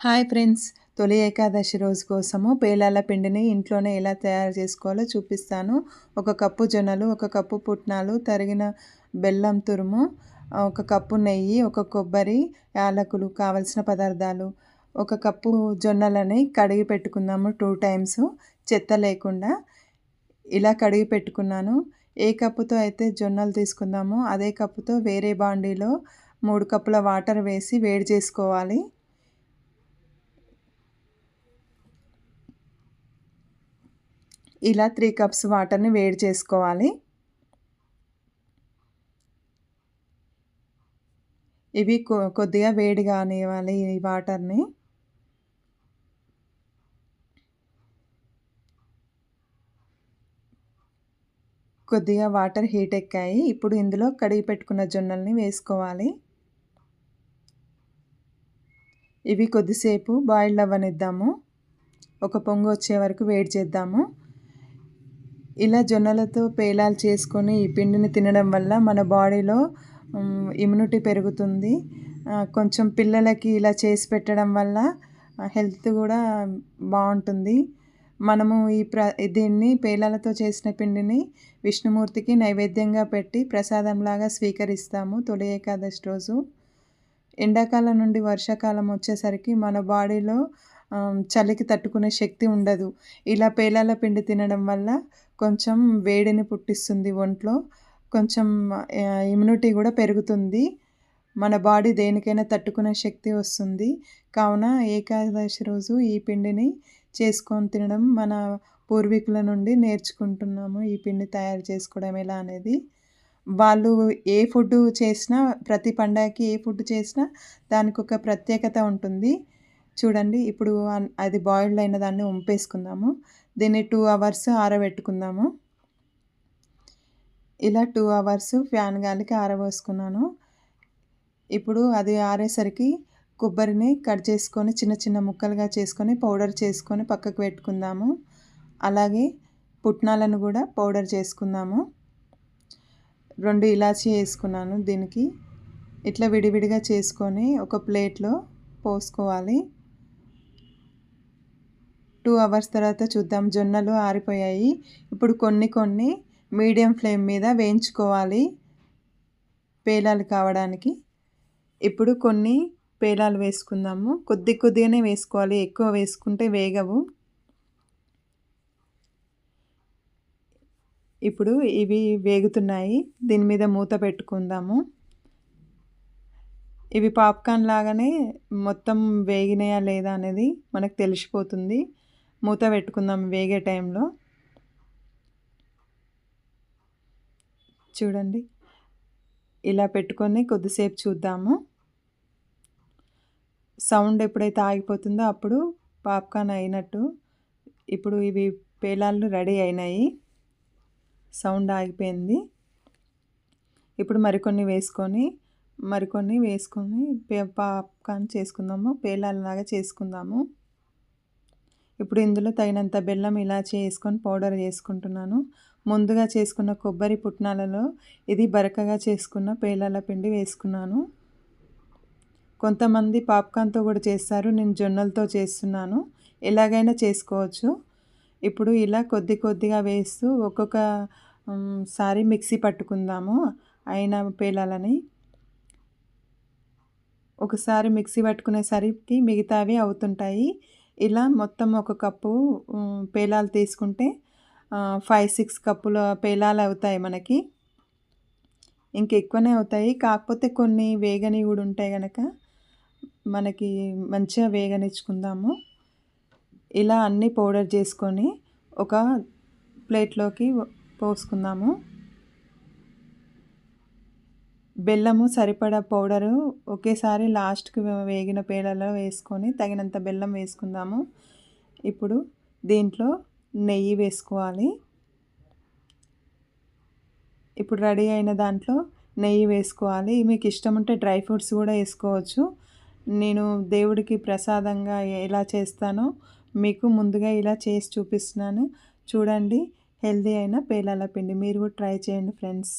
Hi friends. తొలి ఏకాదశి రోజు కోసము పేలాల పిండిని ఇంట్లోనే ఎలా తయారు చేసుకోవాలో చూపిస్తాను. ఒక కప్పు జొన్నలు ఒక కప్పు పుట్నాలు తరిగిన బెల్లం తురుము ఒక కప్పు నెయ్యి ఒక కొబ్బరి యాలకులు కావలసిన పదార్థాలు ఒక కప్పు జొన్నలని కడిగి పెట్టుకుందాము టూ టైమ్స్. చెత్త లేకుండా ఇలా కడిగి పెట్టుకున్నాను. ఏ కప్పుతో అయితే జొన్నలు తీసుకుందామో అదే కప్పుతో వేరే బాండీలో మూడు కప్పుల వాటర్ వేసి వేడి చేసుకోవాలి. ఇలా త్రీ కప్స్ వాటర్ని వేడి చేసుకోవాలి. ఇవి కొద్దిగా వేడి కానివ్వాలి ఈ వాటర్ని. కొద్దిగా వాటర్ హీట్ ఎక్కాయి. ఇప్పుడు ఇందులో కడిగి పెట్టుకున్న జొన్నల్ని వేసుకోవాలి. ఇవి కొద్దిసేపు బాయిల్ అవ్వనిద్దాము. ఒక పొంగు వచ్చే వరకు వేడి చేద్దాము. ఇలా జొన్నలతో పేలాలు చేసుకొని ఈ పిండిని తినడం వల్ల మన బాడీలో ఇమ్యూనిటీ పెరుగుతుంది. కొంచెం పిల్లలకి ఇలా చేసి పెట్టడం వల్ల హెల్త్ కూడా బాగుంటుంది. మనము ఈ ప్ర దీన్ని పేలాలతో చేసిన పిండిని విష్ణుమూర్తికి నైవేద్యంగా పెట్టి ప్రసాదంలాగా స్వీకరిస్తాము తొలి ఏకాదశి రోజు. ఎండాకాలం నుండి వర్షాకాలం వచ్చేసరికి మన బాడీలో చలికి తట్టుకునే శక్తి ఉండదు. ఇలా పేలాల పిండి తినడం వల్ల కొంచెం వేడిని పుట్టిస్తుంది ఒంట్లో కొంచెం ఇమ్యూనిటీ కూడా పెరుగుతుంది. మన బాడీ దేనికైనా తట్టుకునే శక్తి వస్తుంది. కావున ఏకాదశి రోజు ఈ పిండిని చేసుకొని తినడం మన పూర్వీకుల నుండి నేర్చుకుంటున్నాము ఈ పిండి తయారు చేసుకోవడం ఎలా అనేది. వాళ్ళు ఏ ఫుడ్ చేసినా ప్రతి పండగకి ఏ ఫుడ్ చేసినా దానికి ఒక ప్రత్యేకత ఉంటుంది. చూడండి ఇప్పుడు అది బాయిల్డ్ అయిన దాన్ని ఉంపేసుకుందాము. దీన్ని టూ అవర్స్ ఆరబెట్టుకుందాము. ఇలా టూ అవర్స్ ఫ్యాన్ గాలికి ఆరబోసుకున్నాను. ఇప్పుడు అది ఆరేసరికి కొబ్బరిని కట్ చేసుకొని చిన్న చిన్న ముక్కలుగా చేసుకొని పౌడర్ చేసుకొని పక్కకు పెట్టుకుందాము. అలాగే పుట్నాలను కూడా పౌడర్ చేసుకుందాము. రెండు ఇలాచీ వేసుకున్నాను దీనికి. ఇట్లా విడివిడిగా చేసుకొని ఒక ప్లేట్లో పోసుకోవాలి. టూ అవర్స్ తర్వాత చూద్దాం. జొన్నలు ఆరిపోయాయి. ఇప్పుడు కొన్ని కొన్ని మీడియం ఫ్లేమ్ మీద వేయించుకోవాలి పేలాలు కావడానికి. ఇప్పుడు కొన్ని పేలాలు వేసుకుందాము. కొద్ది కొద్దిగానే వేసుకోవాలి. ఎక్కువ వేసుకుంటే వేగవు. ఇప్పుడు ఇవి వేగుతున్నాయి. దీని మీద మూత పెట్టుకుందాము. ఇవి పాప్కార్న్ లాగానే మొత్తం వేగినాయా లేదా అనేది మనకు తెలిసిపోతుంది. మూత పెట్టుకుందాం వేగే టైంలో. చూడండి. ఇలా పెట్టుకొని కొద్దిసేపు చూద్దాము. సౌండ్ ఎప్పుడైతే ఆగిపోతుందో అప్పుడు పాప్కార్న్ అయినట్టు ఇప్పుడు ఇవి పేలాలు రెడీ అయినాయి. సౌండ్ ఆగిపోయింది. ఇప్పుడు మరికొన్ని వేసుకొని మరికొన్ని వేసుకొని పాప్కార్న్ చేసుకుందాము. పేలాలలాగా చేసుకుందాము. ఇప్పుడు ఇందులో తగినంత బెల్లం ఇలా చేసుకొని పౌడర్ చేసుకుంటున్నాను. ముందుగా చేసుకున్న కొబ్బరి పుట్నాలలో ఇది బరకగా చేసుకున్న పేలాల పిండి వేసుకున్నాను. కొంతమంది పాప్కార్న్తో కూడా చేస్తారు నేను జొన్నలతో చేస్తున్నాను. ఎలాగైనా చేసుకోవచ్చు. ఇప్పుడు ఇలా కొద్ది కొద్దిగా వేస్తూ ఒక్కొక్క సారి మిక్సీ పట్టుకుందాము అయిన పేలాలని. ఒకసారి మిక్సీ పట్టుకునేసరికి మిగతావి అవుతుంటాయి. ఇలా మొత్తం ఒక కప్పు పేలాలు తీసుకుంటే ఫైవ్ సిక్స్ కప్పుల పేలాలు అవుతాయి మనకి. ఇంకెక్కువనే అవుతాయి. కాకపోతే కొన్ని వేగని కూడా ఉంటాయి కనుక మనకి మంచిగా వేగనిచ్చుకుందాము. ఇలా అన్నీ పౌడర్ చేసుకొని ఒక ప్లేట్లోకి పోసుకుందాము. బెల్లము సరిపడా పౌడరు ఒకేసారి లాస్ట్కి వేగిన పేలలో వేసుకొని తగినంత బెల్లం వేసుకుందాము. ఇప్పుడు దీంట్లో నెయ్యి వేసుకోవాలి. ఇప్పుడు రెడీ అయిన దాంట్లో నెయ్యి వేసుకోవాలి. మీకు ఇష్టం ఉంటే డ్రై ఫ్రూట్స్ కూడా వేసుకోవచ్చు. నేను దేవుడికి ప్రసాదంగా ఎలా చేస్తానో మీకు ముందుగా ఇలా చేసి చూపిస్తున్నాను. చూడండి హెల్దీ అయిన పేలాల పిండి. మీరు కూడా ట్రై చేయండి ఫ్రెండ్స్.